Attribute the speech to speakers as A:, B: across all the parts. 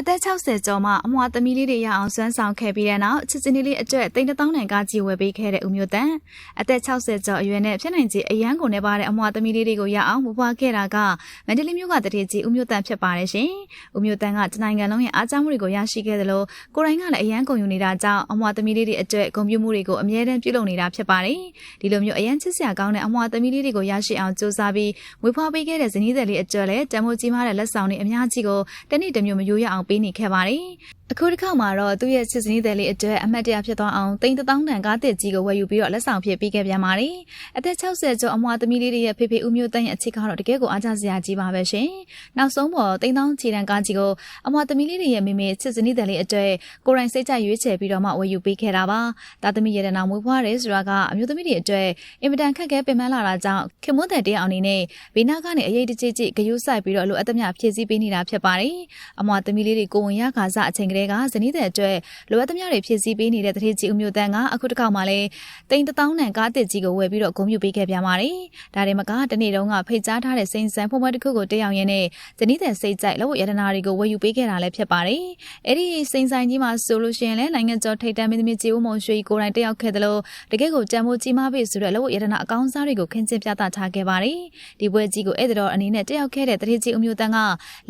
A: အသက်60ကျော်မှအမွှာသမီးလေးတွေရအောင်စွမ်းဆောင်ခဲ့ပြီးတဲ့နောက်ချစ်စင်းလေးအတွက်တိန်တထောင်းတန်ကားကြီးဝယ်ပေးခဲ့တဲ့ဦးမျိုးတန်အသက်60ကျော်အရွယ်နဲ့ဖြစ်နိုင်ခြေအရန်ကုန်နေပါတဲ့အမွှာသမီးလေးတွေကိုရအောင်မပွားခဲ့တာကမန္တလေးမြို့ကတတိကြီးဦးမျိုးတန်ဖြစ်ပါတယ်ရှင်ဦးမျိုးတန်ကတနိုင်ငံလုံးရဲ့အားကြောင်းမှုတွေကိုရရှိခဲ့သလိုကိုရိုင်းကလည်းအရန်ကုန်ယူနေတာကြောင့်အမွှာသမီးလေးတွေအတွက်ဂုဏ်ပြုမှုတွေကိုအမြဲတမ်းပြုလုပ်နေတာဖြစ်ပါတယ်ဒီလိုမျိုးအရန်ချစ်စရာကောင်းတဲ့အမွှာသမီးလေးတွေကိုရရှိအောင်စူးစမ်းပြီးမွေးဖွားပေးခဲ့တဲ့ဇနီးသည်လေးအတွက်လည်းတမိုးကြီးမားတဲ့လက်ဆောင်တွေအများကြီးကိုတနေ့တစ်မျိုးမယိုးရအောင်ပေးနေခဲ့ပါတယ်။ အခုတစ်ခါမှာတော့သူ့ရဲ့ချစ်စနီးတဲ့လေးအတွက်အမတ်တရဖြစ်သွားအောင်တိန်တောင်းတန်ကားတစ်ကြီးကိုဝယ်ယူပြီးတော့လက်ဆောင်ဖြစ်ပေးခဲ့ပြန်ပါတယ်။အသက်60ကျော်အမွာသမီးလေးတွေရဲ့ဖေဖေဦးမျိုးတန်းရဲ့အချစ်ကတော့တကယ်ကိုအားကျစရာကြီးပါပဲရှင်။နောက်ဆုံးပေါ်တိန်တောင်းခြေတန်းကားကြီးကိုအမွာသမီးလေးတွေရဲ့မိမိချစ်စနီးတဲ့လေးအတွက်ကိုရိုင်းစိတ်ကြရွေးချယ်ပြီးတော့မှဝယ်ယူပေးခဲ့တာပါ။သားသမီးရတနာမွေးဖွားတယ်ဆိုတာကအမျိုးသမီးတွေအတွက်အင်မတန်ခက်ခဲပင်ပန်းလာတာကြောင့်ခင်မွန်းတဲ့တရားအနေနဲ့ဘေးနာကနေအရေးတကြီးကြီးဂယုစိုက်ပြီးတော့လိုအပ်သမျှဖြည့်ဆည်းပေးနေတာဖြစ်ပါတယ်။အမွာသမီးလေးတွေကိုဝင်ရခါစအချိန်ကလေးကဇနီးတဲ့အတွက်လိုအပ်သမျှတွေဖြည့်ဆည်းပေးနေတဲ့တတိကြီးဦးမျိုးတန်းကအခုတစ်ခါမှလည်းတိန်တထောင်းနံကားတစ်ကြီးကိုဝယ်ပြီးတော့ဂုဏ်ပြုပေးခဲ့ပြန်ပါတယ်။ဒါတွေမကတနေ့တုန်းကဖိတ်ကြားထားတဲ့စိန်စံဖုံးမတစ်ခုကိုတက်ရောက်ရင်းနဲ့ဇနီးတဲ့စိတ်ကြိုက်လို့ရတနာတွေကိုဝယ်ယူပေးခဲ့တာလည်းဖြစ်ပါတယ်။အဲ့ဒီစိန်ဆိုင်ကြီးမှာဆိုလို့ရှိရင်လည်းနိုင်ငံကျော်ထိပ်တန်းမင်းသမီးကြီးဦးမုံရွှေကိုယ်တိုင်တက်ရောက်ခဲ့တယ်လို့တကယ်ကိုကြံမိုးကြီးမားပြီဆိုတဲ့လို့ရတနာအကောင်းစားတွေကိုခင်းကျင်းပြသထားခဲ့ပါတယ်။ဒီပွဲကြီးကိုအဲ့တော်အနေနဲ့တက်ရောက်ခဲ့တဲ့တတိကြီးဦးမျိုးတန်းက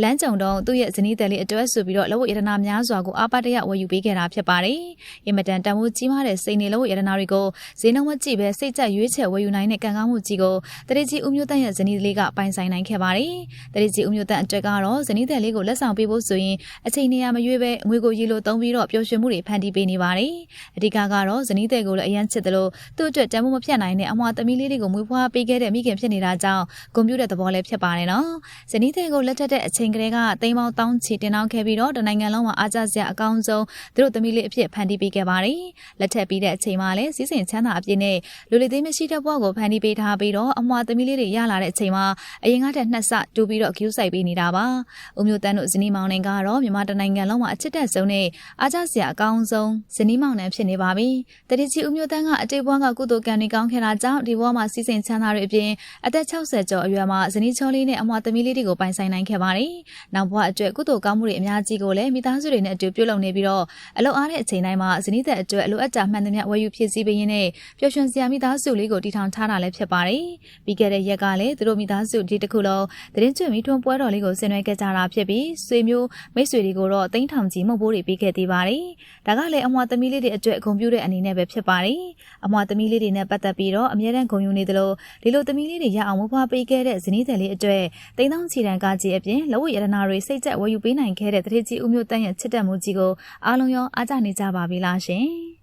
A: လမ်းကြုံတော့သူ့ရဲ့ဇနီးတဲ့လေးအတွက်ဆိုပြီးတော့လို့ရတနာများစွာကိုအားပါတရဝယ်ယူပေးခဲ့တာဖြစ်ပါတယ်။အင်မတန်တန်ဖိုးကြီးမားတဲ့စိန်နေလို့ရတနာတွေကိုဈေးနှုန်းမကြည့်ပဲစိတ်ကြရွေးချယ်ဝယ်ယူနိုင်တဲ့ကံကောင်းမှုကြီးကိုတတိကြီးဦးမျိုးတန်းရဲ့ဇနီးလေးကပိုင်ဆိုင်နိုင်ခဲ့ပါတယ်။တတိကြီးဦးမျိုးတန်းအတွက်ကတော့ဇနီးတဲ့လေးကိုလက်ဆောင်ပေးဖို့ဆိုရင်အချိန်နေရမရွေးပဲငွေကိုရီလိုသုံးပြီးတော့ပျော်ရွှင်မှုတွေဖန်တီးပေးနေပါတယ်။အဓိကကတော့ဇနီးတဲ့ကိုလည်းအရန်ချစ်တယ်လို့သူ့အတွက်တန်ဖိုးမဖြတ်နိုင်တဲ့အမွာသမီးလေးတွေကိုမွေးဖွားပေးခဲ့တဲ့မိခင်ဖြစ်နေတာကြောင့်ဂုဏ်ပြုတဲ့သဘောလည်းဖြစ်ပါတယ်နော်။ဇနီးတဲ့ကိုလက်ထက်တဲ့အချိန်ကလေးကတိမ်ပေါင်းတောင်းချီတင်အောင်ခဲ့ပြီးတော့တနိုင်ငံလုံးမှာအားကျစရာအကောင်းဆုံးသူတို့သမီးလေးအဖြစ်ဖန်တီးပေးခဲ့ပါတယ်။လက်ထက်ပြီးတဲ့အချိန်မှာလည်းစီးစိမ်ချမ်းသာအပြည့်နဲ့လူလေးသိမ်းမရှိတဲ့ဘဝကိုဖန်တီးပေးထားပြီးတော့အမွာသမီးလေးတွေရလာတဲ့အချိန်မှာအရင်ကတည်းကနှစ်ဆတူပြီးတော့ဂယူးဆိုင်ပေးနေတာပါ။ဦးမျိုးတန်းတို့ဇနီးမောင်နှင်ကတော့မြန်မာတနိုင်ငံလုံးမှာအချစ်တက်ဆုံးနဲ့အားကျစရာအကောင်းဆုံးဇနီးမောင်နှံဖြစ်နေပါပြီ။တတိချီဦးမျိုးတန်းကအတိတ်ဘဝကကုသိုလ်ကံတွေကောင်းခဲ့တာကြောင့်ဒီဘဝမှာစီးစိမ်ချမ်းသာတွေအပြင်အသက်60ကျော်အရွယ်မှာဇနီးချောလေးနဲ့အမွာသမီးလေးတွေကိုပိုင်ဆိုင်နိုင်ခဲ့ပါတယ်။နောက်ဘဝအတွက်ကုသိုလ်ကောင်းမှုတွေအများကြီးကိုလည်းမိသားစုတွေနဲ့အတူပြုလုပ်နေပြီးတော့အလုပ်အားတဲ့အချိန်တိုင်းမှာဇနီးသက်အတွက်အလိုအပ်တာမှန်သမျှဝယ်ယူဖြစ်စည်းပေးရင်းနဲ့ပျော်ရွှင်စရာမိသားစုလေးကိုတည်ထောင်ထားတာလည်းဖြစ်ပါတယ်။ပြီးခဲ့တဲ့ရက်ကလည်းသူတို့မိသားစုဒီတစ်ခုလုံးသတင်းကျွတ်မိထွန်းပွဲတော်လေးကိုဆင်နွှဲခဲ့ကြတာဖြစ်ပြီးဆွေမျိုးမိတ်ဆွေတွေကိုတော့တိန်းထောင်ကြီးမဟုတ်ဘိုးတွေပေးခဲ့သေးပါတယ်။ဒါကလည်းအမွာသမီးလေးတွေအတွက်အကုန်ပြုတဲ့အနေနဲ့ပဲဖြစ်ပါတယ်။အမွာသမီးလေးတွေနဲ့ပတ်သက်ပြီးတော့အမြဲတမ်းဂုဏ်ယူနေသလိုဒီလိုသမီးလေးတွေရအောင်မဖွားပေးခဲ့တဲ့ဇနီးတဲ့လေးအတွက်တိန်းတောင်းချီတန်ကားကြီးအပြင်လဝရတနာတွေစိတ်ကြက်ဝယ်ယူပေးနိုင်ခဲ့တဲ့တတိကြီးဦးမျိုးတန်းရဲ့ချစ်တက်မှုကြီးကိုအားလုံးရောအားကြနေကြပါပြီလားရှင်။